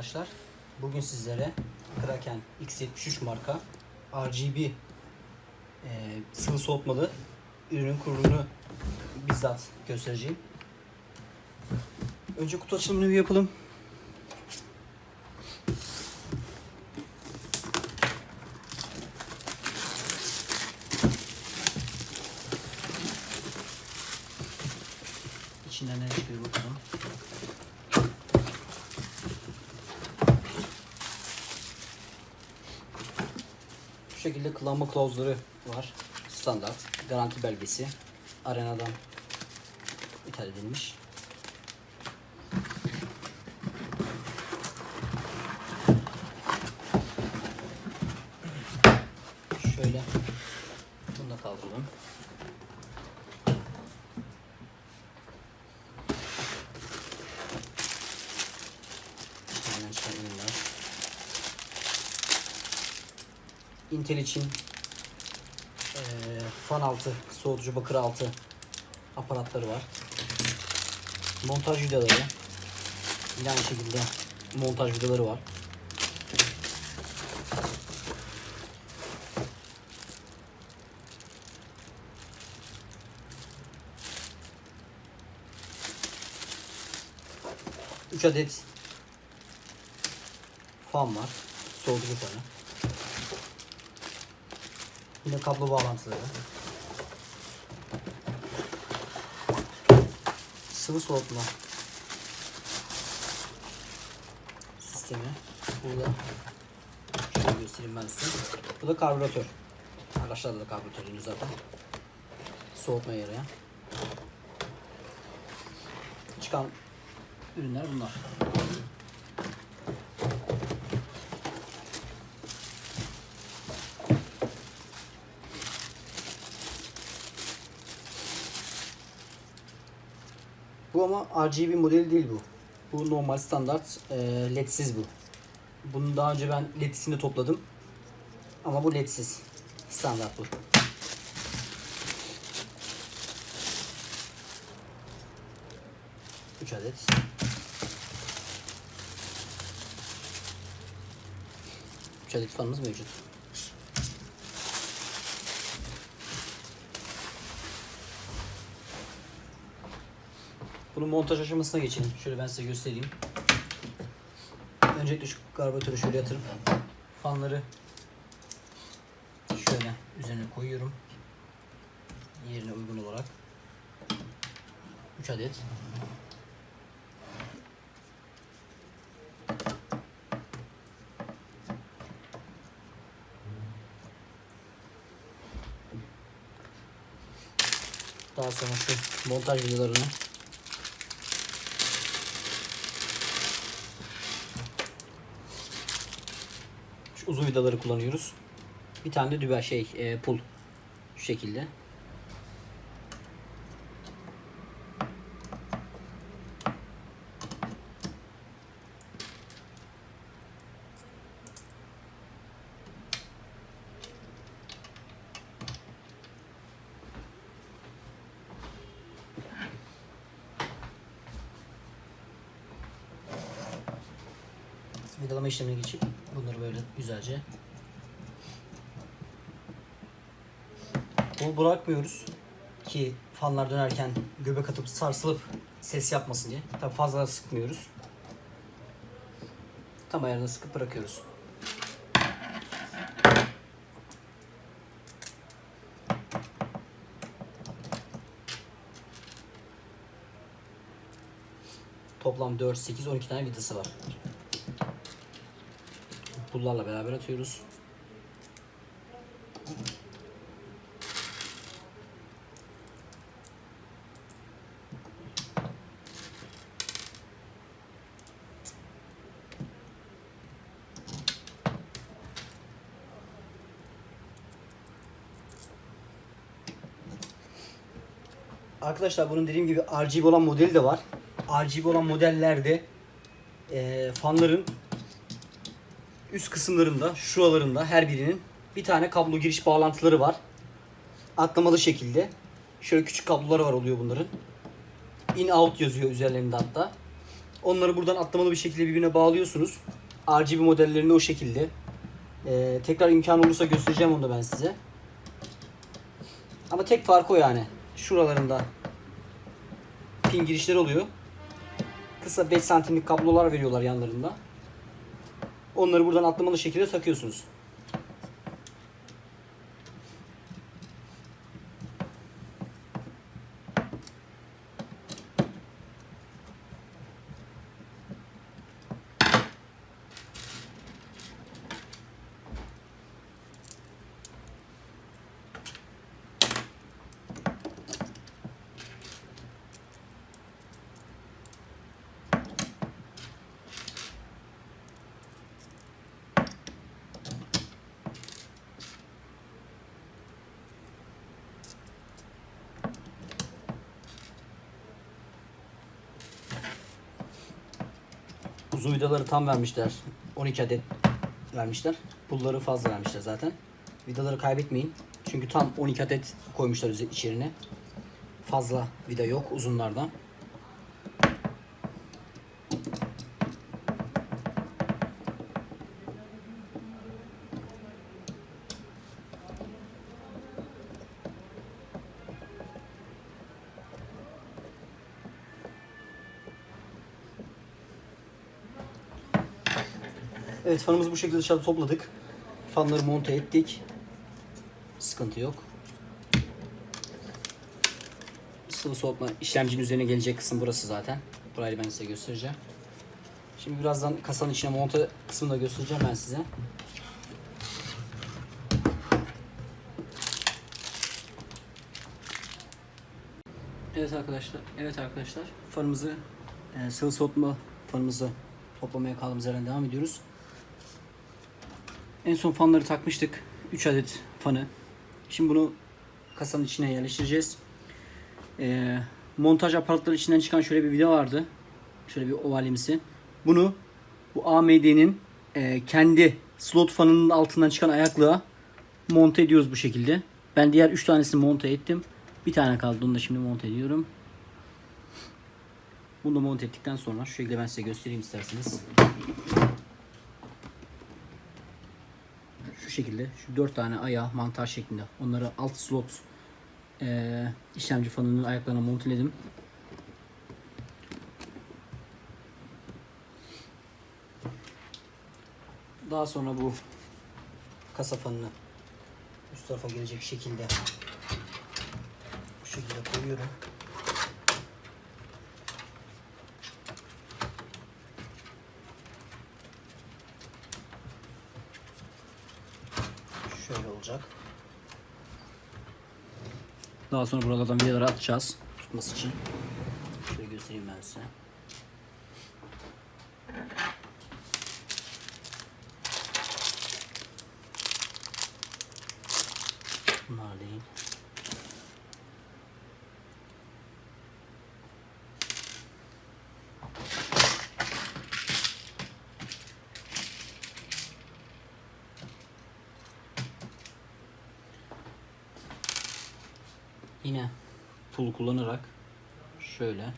Arkadaşlar. Bugün sizlere Kraken X73 marka RGB e, sıvı soğutmalı ürünün kurulumunu bizzat göstereceğim. Önce kutu açılımını bir yapalım. İçinden ne çıkıyor bakalım. Şu şekilde kullanma kılavuzları var. Standart. Garanti belgesi. Arena'dan ithal edilmiş. Şöyle bunu da kaldıralım. Hemen çıkan ürünler. Intel için eee, fan altı, soğutucu bakır altı aparatları var. Montaj vidaları. Yine aynı şekilde montaj vidaları var. Üç adet fan var. Soğutucu fanı. Yine kablo bağlantıları. Sıvı soğutma sistemi. Burada şöyle göstereyim ben size. Bu da karbüratör. Araçlarda da karbüratörünüz zaten. Soğutmaya yarayan. Çıkan ürünler bunlar. Bu ama RGB modeli değil bu. Bu normal standart e, ledsiz bu. Bunu daha önce ben ledisini topladım. Ama bu ledsiz. Standart bu. Üç adet. Üç adet fanımız mevcut. Bunun montaj aşamasına geçelim. Şöyle ben size göstereyim. Öncelikle şu karbüratörü şöyle yatırıp fanları şöyle üzerine koyuyorum. Yerine uygun olarak. 3 adet. Daha sonra şu montaj vidalarını uzun vidaları kullanıyoruz. Bir tane de dübel şey e, pul. Şu şekilde. Vidalama işlemine geçip bunları böyle güzelce Bunu bırakmıyoruz ki fanlar dönerken göbek atıp sarsılıp ses yapmasın diye. Tabi fazla sıkmıyoruz. Tam ayarına sıkıp bırakıyoruz. Toplam 4, 8, 12 tane vidası var. Pullarla beraber atıyoruz. Arkadaşlar bunun dediğim gibi RGB olan modeli de var. RGB olan modellerde eee fanların üst kısımlarında, şuralarında her birinin bir tane kablo giriş bağlantıları var. Atlamalı şekilde. Şöyle küçük kabloları var oluyor bunların. In out yazıyor üzerlerinde hatta. Onları buradan atlamalı bir şekilde birbirine bağlıyorsunuz. RGB modellerinde o şekilde. Ee, tekrar imkan olursa göstereceğim onu da ben size. Ama tek fark o yani. Şuralarında pin girişleri oluyor. Kısa 5 santimlik kablolar veriyorlar yanlarında. Onları buradan atlamalı şekilde takıyorsunuz. Uzun vidaları tam vermişler. 12 adet vermişler. Pulları fazla vermişler zaten. Vidaları kaybetmeyin. Çünkü tam 12 adet koymuşlar içerine. Fazla vida yok uzunlardan. Evet fanımızı bu şekilde dışarıda topladık. Fanları monte ettik. Sıkıntı yok. Sıvı soğutma işlemcinin üzerine gelecek kısım burası zaten. Burayı ben size göstereceğim. Şimdi birazdan kasanın içine monte kısmını da göstereceğim ben size. Evet arkadaşlar, evet arkadaşlar. Fanımızı e, sıvı soğutma fanımızı toplamaya kaldığımız yerden devam ediyoruz. En son fanları takmıştık. 3 adet fanı. Şimdi bunu kasanın içine yerleştireceğiz. Ee, montaj aparatları içinden çıkan şöyle bir video vardı. Şöyle bir ovalimsi. Bunu bu AMD'nin e, kendi slot fanının altından çıkan ayaklığa monte ediyoruz bu şekilde. Ben diğer 3 tanesini monte ettim. Bir tane kaldı. Onu da şimdi monte ediyorum. Bunu da monte ettikten sonra şu şekilde ben size göstereyim isterseniz. Şu şekilde şu dört tane ayağı mantar şeklinde. Onları alt slot eee, işlemci fanının ayaklarına monteledim. Daha sonra bu kasa fanını üst tarafa gelecek şekilde bu şekilde koyuyorum. Şöyle olacak. Daha sonra buralardan vidaları atacağız tutması için. Şöyle göstereyim ben size. Bunlar değil. Yine pul kullanarak şöyle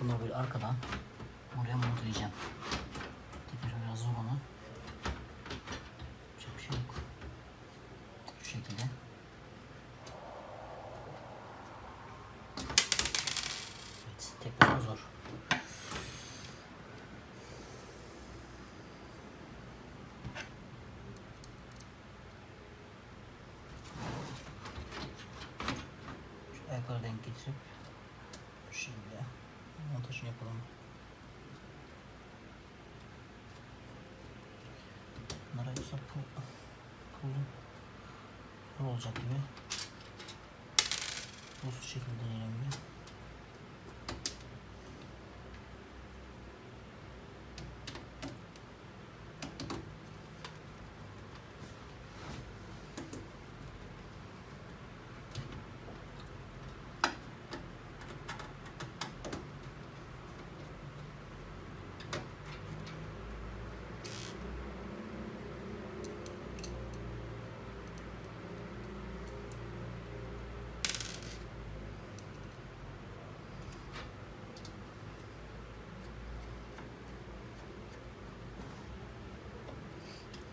bunları böyle arkadan buraya monteleyeceğim. Tekrar biraz zor ama yapacak bir şey yok. Şu şekilde. Evet, tekrar zor. Şu bu şekilde montajını yapalım. Bunlara yoksa pul, pulun pul olacak gibi. Bu şekilde deneyelim.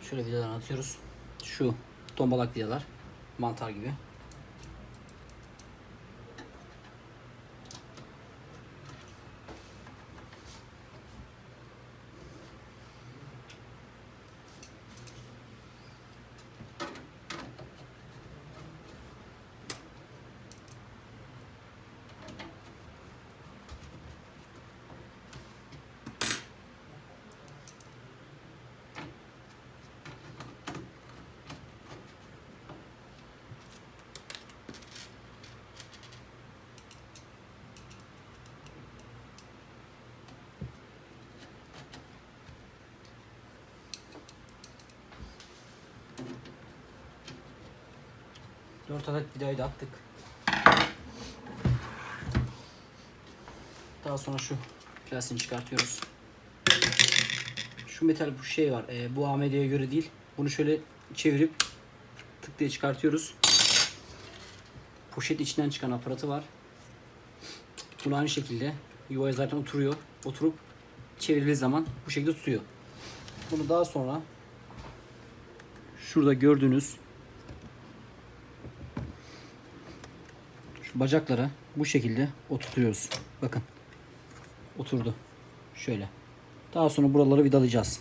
Şöyle vidalarını atıyoruz. Şu tombalak vidalar. Mantar gibi. Dört adet vidayı da attık. Daha sonra şu plastiğini çıkartıyoruz. Şu metal bu şey var. e, bu AMD'ye göre değil. Bunu şöyle çevirip tık diye çıkartıyoruz. Poşet içinden çıkan aparatı var. Bunu aynı şekilde yuvaya zaten oturuyor. Oturup çevirdiği zaman bu şekilde tutuyor. Bunu daha sonra şurada gördüğünüz bacaklara bu şekilde oturtuyoruz. Bakın. Oturdu. Şöyle. Daha sonra buraları vidalayacağız.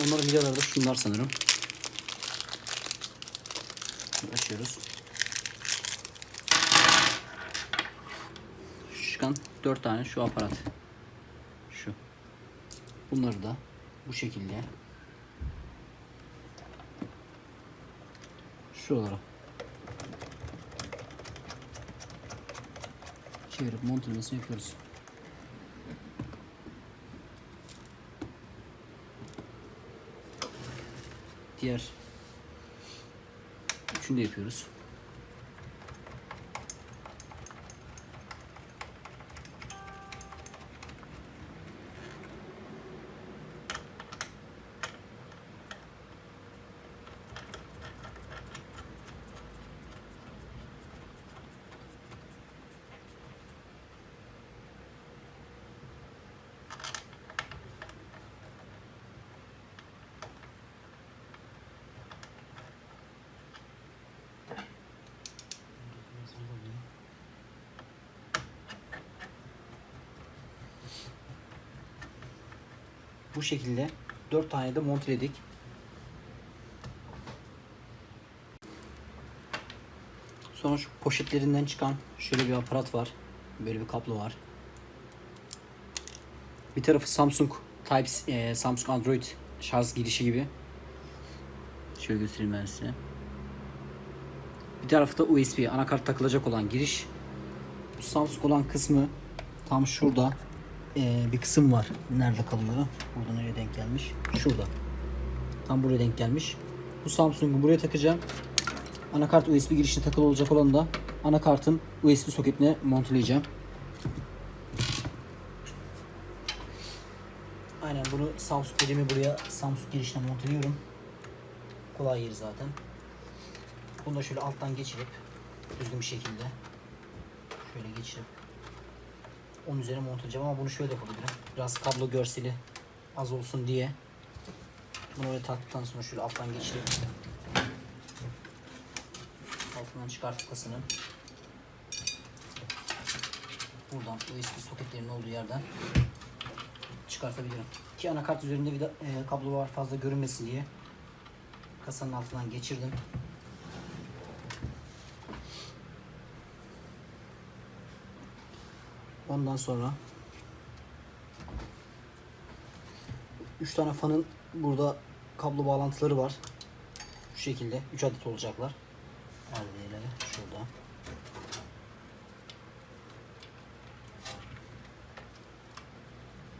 Onların vidaları da şunlar sanırım. Açıyoruz. Çıkan 4 tane şu aparat. Şu. Bunları da bu şekilde şuralara çevirip montajını yapıyoruz. Diğer üçünü de yapıyoruz. Bu şekilde 4 tane de monteledik. Sonra şu poşetlerinden çıkan şöyle bir aparat var. Böyle bir kablo var. Bir tarafı Samsung Type e, Samsung Android şarj girişi gibi. Şöyle göstereyim ben size. Bir tarafı da USB anakart takılacak olan giriş. Bu Samsung olan kısmı tam şurada Ee, bir kısım var. Nerede kalıyor? Burada nereye denk gelmiş? Şurada. Tam buraya denk gelmiş. Bu Samsung'u buraya takacağım. Anakart USB girişine takılı olacak olan da anakartın USB soketine monteleyeceğim. Aynen bunu Samsung elimi buraya Samsung girişine monteliyorum. Kolay yeri zaten. Bunu da şöyle alttan geçirip düzgün bir şekilde şöyle geçirip onun üzerine montajlayacağım ama bunu şöyle yapabilirim. Biraz kablo görseli az olsun diye. Bunu öyle taktıktan sonra şöyle alttan geçirip altından çıkartıp kasını buradan USB soketlerinin olduğu yerden çıkartabilirim. Ki anakart üzerinde bir de, e, kablo var fazla görünmesin diye kasanın altından geçirdim. Ondan sonra 3 tane fanın burada kablo bağlantıları var. Şu şekilde 3 adet olacaklar. Perdeleri şurada.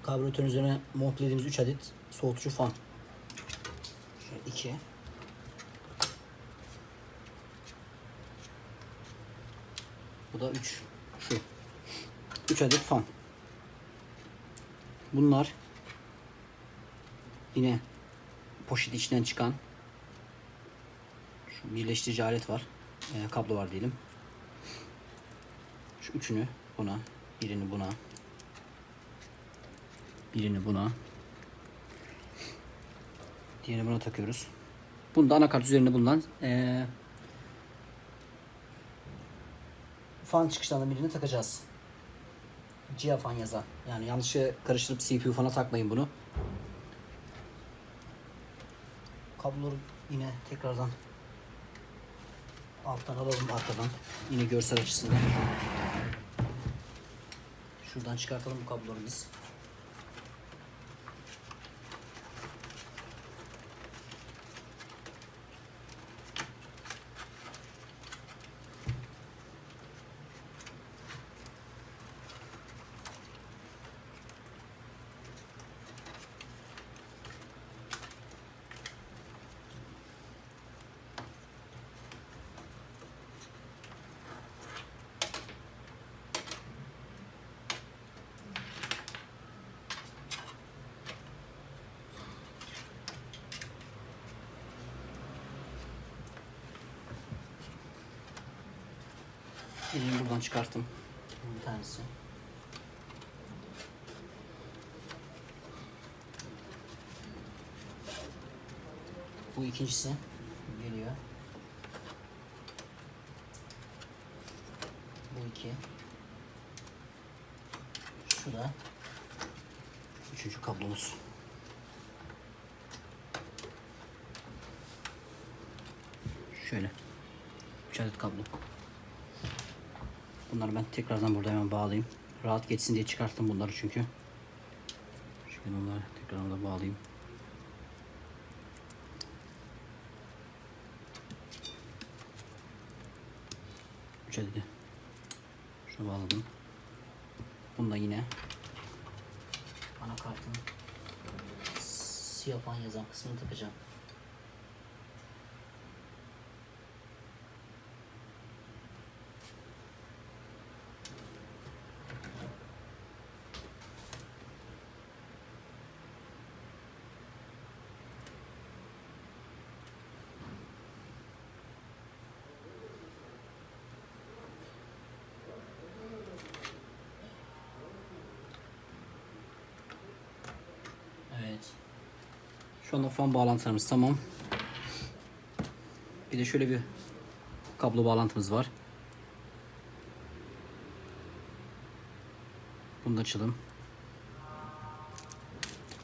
Karbüratörün üzerine montelediğimiz 3 adet soğutucu fan. Şöyle 2. Bu da 3. Şu. 3 adet fan. Bunlar yine poşet içinden çıkan şu birleştirici alet var. Ee, kablo var diyelim. Şu üçünü buna, birini buna, Birini buna. Diğerini buna takıyoruz. Bunu da anakart üzerinde bulunan eee fan çıkışlarından birini takacağız. Cia fan yazan. Yani yanlışı karıştırıp CPU fana takmayın bunu. Kabloları yine tekrardan alttan alalım arkadan. Yine görsel açısından. Şuradan çıkartalım bu kabloları. Birini buradan çıkarttım. Bir tanesi. Bu ikincisi geliyor. Bu iki. Şu da üçüncü kablomuz. Şöyle. Üç adet kablo. Bunları ben tekrardan burada hemen bağlayayım. Rahat geçsin diye çıkarttım bunları çünkü. Şimdi bunları tekrar burada bağlayayım. Üç adedi. Şunu bağladım. Bunu da yine anakartın siyah fan yazan kısmını takacağım. Evet. Şu anda fan bağlantılarımız tamam. Bir de şöyle bir kablo bağlantımız var. Bunu da açalım.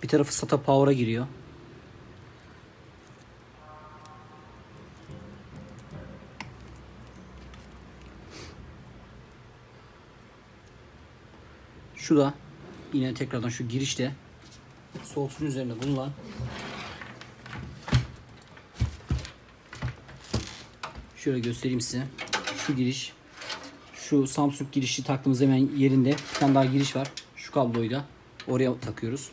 Bir tarafı SATA Power'a giriyor. Şu da yine tekrardan şu girişte soğutucunun üzerinde bulunan şöyle göstereyim size. Şu giriş şu Samsung girişi taktığımız hemen yerinde bir tane daha giriş var. Şu kabloyu da oraya takıyoruz.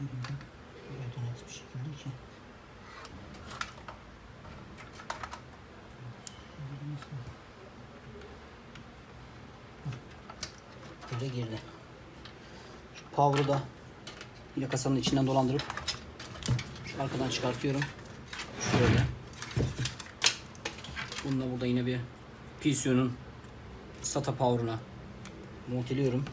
Elimde. Buraya döneriz bir şekilde ki. Böyle girdi. Şu power'ı da yine kasanın içinden dolandırıp şu arkadan çıkartıyorum. Şöyle. Bunu da burada yine bir PCO'nun SATA power'ına monteliyorum.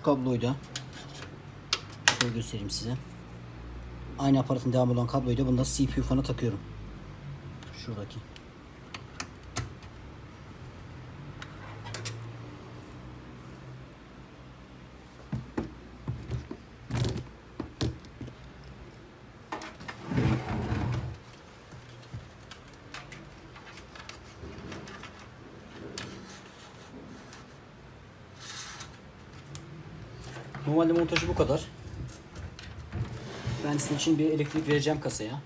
Şu kabloyu da şöyle göstereyim size. Aynı aparatın devamı olan kabloyu da bunda CPU fanı takıyorum. Şuradaki. Normalde montajı bu kadar. Ben sizin için bir elektrik vereceğim kasaya.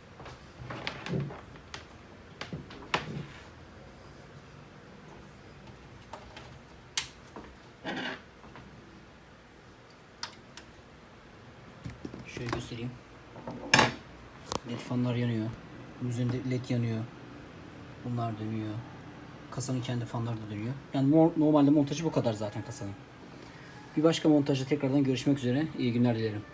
Şöyle göstereyim. LED fanlar yanıyor. Üzerinde led yanıyor. Bunlar dönüyor. Kasanın kendi fanları da dönüyor. Yani normalde montajı bu kadar zaten kasanın. Bir başka montajda tekrardan görüşmek üzere. İyi günler dilerim.